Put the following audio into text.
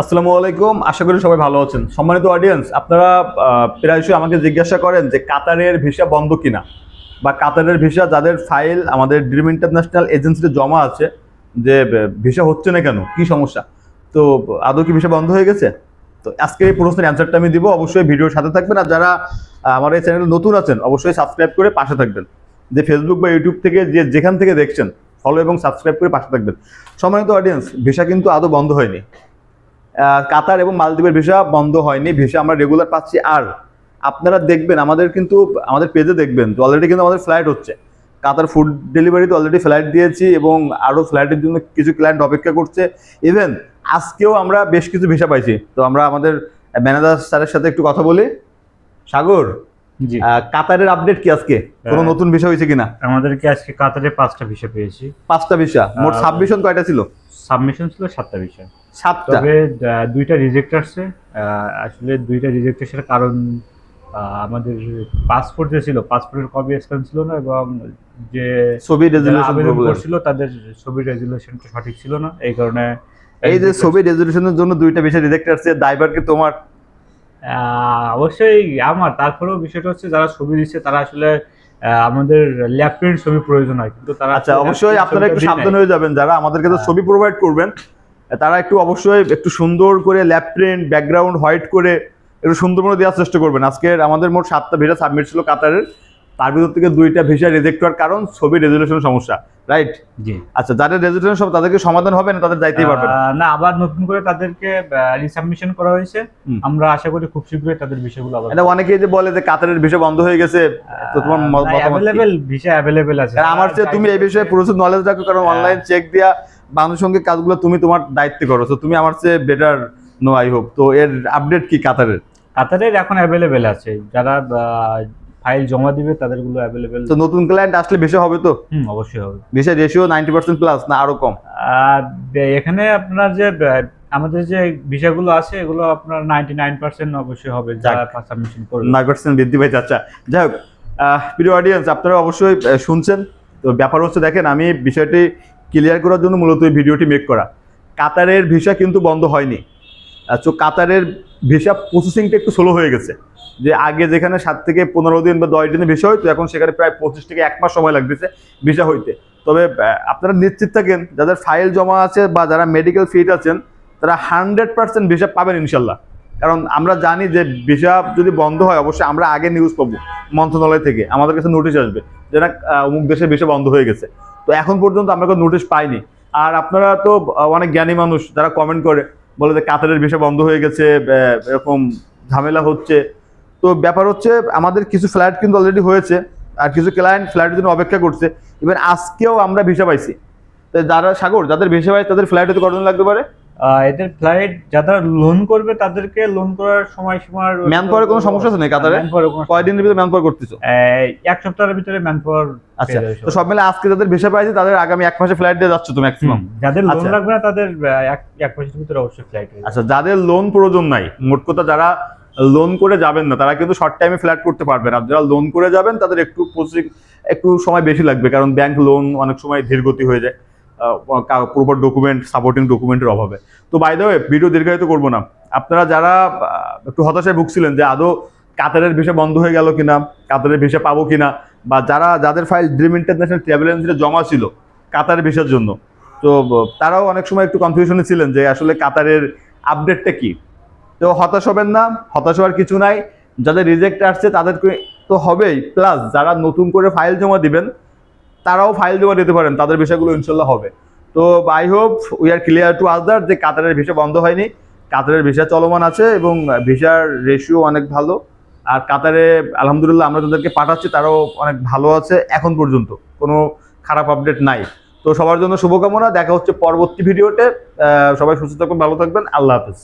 আসসালামু আলাইকুম, আশা করি সবাই ভালো আছেন। সম্মানিত অডিয়েন্স আপনারা প্রায়শই আমাকে জিজ্ঞাসা করেন যে কাতারের ভিসা বন্ধ কিনা? বা কাতারের ভিসা যাদের ফাইল আমাদের ড্রিম ইন্টারন্যাশনাল এজেন্সিতে জমা আছে, যে ভিসা হচ্ছে না কেন? কি সমস্যা? তো আদৌ কি ভিসা বন্ধ হয়ে গেছে? তো আজকে এই প্রশ্নের অ্যান্সারটা আমি দিব। অবশ্যই ভিডিওর সাথে থাকবেন, আর যারা আমার এই চ্যানেল নতুন আছেন, অবশ্যই সাবস্ক্রাইব করে পাশে থাকবেন। যে ফেসবুক বা ইউটিউব থেকে যে, যেখান থেকে দেখছেন ফলো এবং সাবস্ক্রাইব করে পাশে থাকবেন। সম্মানিত অডিয়েন্স ভিসা কিন্তু আদৌ বন্ধ হয়নি। কাতার এবং মালদ্বীপের ভিসা বন্ধ হয়নি ভিসা আমরা রেগুলার পাচ্ছি। আর আপনারা দেখবেন আমাদের কিন্তু আমাদের পেজে দেখবেন তো অলরেডি কিন্তু আমাদের ফ্লাইট হচ্ছে। কাতার ফুড ডেলিভারিতে অলরেডি ফ্লাইট দিয়েছি এবং আরও ফ্লাইটের জন্য কিছু ক্লায়েন্ট অপেক্ষা করছে। ইভেন আজকেও আমরা বেশ কিছু ভিসা পাইছি। তো আমরা আমাদের ম্যানেজার স্যারের সাথে একটু কথা বলি। সাগর জি। কাতারের আপডেট কি আজকে? কোনো হ্যাঁ। নতুন ভিসা হয়েছে কিনা? আমাদেরকে আজকে কাতারে পাঁচটা বিষয় পেয়েছি। পাঁচটা ভিসা মোট সাবমিশন কয়টা ছিল? সাবমিশন ছিল সাতটা বিষয় সাতটা। তবে দুইটা রিজেক্ট আসছে। আসলে দুইটা রিজেক্ট আসার কারণ আমাদের পাসপোর্ট যে ছিল পাসপোর্টের কপি স্ক্যান ছিল না এবং যে ছবি রেজুলেশন করছিল তাদের ছবির রেজুলেশনটা সঠিক ছিল না। এই কারণে এই যে ছবি রেজুলেশনের জন্য দুইটা ভিসা রিজেক্ট আসছে দায়বার কি তোমার? অবশ্যই আমার। তারপরেও বিষয়টা হচ্ছে যারা ছবি দিচ্ছে তারা আসলে আমাদের প্রিন্ট ছবি প্রয়োজন হয়। কিন্তু তারা আচ্ছা অবশ্যই আপনারা একটু সাবধান হয়ে যাবেন। যারা আমাদেরকে তো হ্যাঁ। ছবি প্রোভাইড করবেন তারা একটু অবশ্যই একটু সুন্দর করে ল্যাব প্রিন্ট ব্যাকগ্রাউন্ড হোয়াইট করে একটু সুন্দর করে দেওয়ার চেষ্টা করবেন। আজকের আমাদের মোট সাতটা ভিসা সাবমিট ছিল কাতারের। তার ভিতর থেকে দুইটা ভিসা রিজেক্ট হওয়ার কারণ ছবি রেজুলেশন সমস্যা রাইট জি। আচ্ছা যাদের রেজুলেশন সব তাদেরকে সমাধান হবে না তাদের যাইতেই পারবেন আহ, না আবার নতুন করে তাদেরকে রিসাবমিশন করা হয়েছে। আমরা আশা করি খুব শীঘ্রই তাদের বিষয়গুলো আবার এটা অনেকেই যে বলে যে কাতারের ভিসা বন্ধ হয়ে গেছে তো তোমার কি? ভিসা অ্যাভেলেবেল আছে। আমার চেয়ে তুমি এই বিষয়ে প্রচুর নলেজ রাখো কারণ হ্যাঁ। অনলাইন চেক দিয়া সঙ্গে কাজগুলো তুমি তোমার দায়িত্বে করো তো তুমি আমার চেয়ে বেটার নো আই হোপ তো এর আপডেট কি কাতারের? কাতারের এখন অ্যাভেলেবেল আছে। যারা ফাইল জমা দিবে তাদেরগুলো অ্যাভেলেবেল তো নতুন ক্লায়েন্ট আসলে বেশি হবে তো? হুম অবশ্যই হবে। Visa ratio ninety percent plus না আরও কম? এখানে আপনার যে আমাদের যে ভিসাগুলো আছে এগুলো আপনার নাইনটি নাইন পার্সেন্ট অবশ্যই হবে যারা সাবমিশন করবে। নয় পার্সেন্ট বৃদ্ধি পাইছে আচ্ছা। যাই হোক প্রিয় অডিয়েন্স আপনারা অবশ্যই শুনছেন। তো ব্যাপার হচ্ছে দেখেন আমি বিষয়টি ক্লিয়ার করার জন্য মূলত এই ভিডিওটি মেক করা। কাতারের ভিসা কিন্তু বন্ধ হয়নি। তো কাতারের ভিসা প্রসেসিংটা একটু স্লো হয়ে গেছে। যে আগে যেখানে সাত থেকে পনেরো দিন বা দশ দিনে ভিসা হইতো, এখন সেখানে প্রায় পঁচিশ থেকে এক মাস সময় লাগতেছে ভিসা হইতে। তবে আপনারা নিশ্চিত থাকেন, যাদের ফাইল জমা আছে বা যারা মেডিকেল ফিট আছেন, তারা হান্ড্রেড পার্সেন্ট ভিসা পাবেন ইনশাল্লাহ। কারণ আমরা জানি যে ভিসা যদি বন্ধ হয়, অবশ্যই আমরা আগে নিউজ পাবো মন্ত্রণালয় থেকে। আমাদের কাছে নোটিশ আসবে যে না অমুক দেশের ভিসা বন্ধ হয়ে গেছে। তো এখন পর্যন্ত আমরা কোনো নোটিশ পাইনি। আর আপনারা তো অনেক জ্ঞানী মানুষ যারা কমেন্ট করে, বলে যে কাতারের ভিসা বন্ধ হয়ে গেছে এরকম ঝামেলা হচ্ছে। তো ব্যাপার হচ্ছে, আমাদের কিছু ফ্ল্যাট কিন্তু অলরেডি হয়েছে, আর কিছু ক্লায়েন্ট ফ্ল্যাটের জন্য অপেক্ষা করছে। ইভেন আজকেও আমরা ভিসা পাইছি। তো যারা সাগর, যাদের ভিসা পাই তাদের ফ্ল্যাট হতে কতদিন লাগতে পারে? এদের ফ্লাইট যারা লোন করবে তাদেরকে লোন করার সময় সীমার ম্যান পাওয়ারের কোনো সমস্যা আছে নাকি কাতারে? কোনো কয়দিনের ভিতরে ম্যান পাওয়ার করতেছো এক সপ্তাহের ভিতরে ম্যান পাওয়ার আচ্ছা তো সব মিলে আজকে যাদের ভিসা পাইছে তাদের আগামী এক মাসে ফ্লাইট দিয়ে যাচ্ছ তো ম্যাক্সিমাম যাদের লোন আচ্ছা। লাগবে না তাদের এক এক মাসের ভিতরে অবশ্যই ফ্লাইট হয়ে আচ্ছা যাদের লোন প্রয়োজন নাই মোট কথা যারা লোন করে যাবেন না তারা কিন্তু শর্ট টাইমে ফ্ল্যাট করতে পারবেন আর যারা লোন করে যাবেন তাদের একটু প্রসেসিং একটু সময় বেশি লাগবে কারণ ব্যাংক লোন অনেক সময় ধীরগতি হয়ে যায়। প্রপার ডকুমেন্ট সাপোর্টিং ডকুমেন্টের অভাবে। তো বাই ভিডিও দীর্ঘায়িত করব না। আপনারা যারা একটু হতাশায় ভুগছিলেন যে আদৌ কাতারের ভিসা বন্ধ হয়ে গেল কিনা, কাতারের ভিসা পাবো কিনা, বা যারা, যাদের ফাইল ড্রিম ইন্টারন্যাশনাল ট্রাভেল এজেন্সিতে জমা ছিল কাতারের ভিসার জন্য, তো তারাও অনেক সময় একটু কনফিউশনে ছিলেন যে আসলে কাতারের আপডেটটা কি। তো হতাশ হবেন না, হতাশ হওয়ার কিছু নাই। যাদের রিজেক্ট আসছে তাদেরকে তো হবেই। প্লাস যারা নতুন করে ফাইল জমা দিবেন তারাও ফাইল জমা দিতে পারেন, তাদের বিষয়গুলো ইনশাল্লাহ হবে। তো I hope we are clear to other যে কাতারের ভিসা বন্ধ হয়নি। কাতারের ভিসা চলমান আছে এবং ভিসার রেশিও অনেক ভালো। আর কাতারে আলহামদুলিল্লাহ আমরা যাদেরকে পাঠাচ্ছি তারাও অনেক ভালো আছে এখন পর্যন্ত, কোনো খারাপ আপডেট নাই। তো সবার জন্য শুভকামনা, দেখা হচ্ছে পরবর্তী ভিডিওতে সবাই সুস্থ থাকবেন ভালো থাকবেন, আল্লাহ হাফেজ।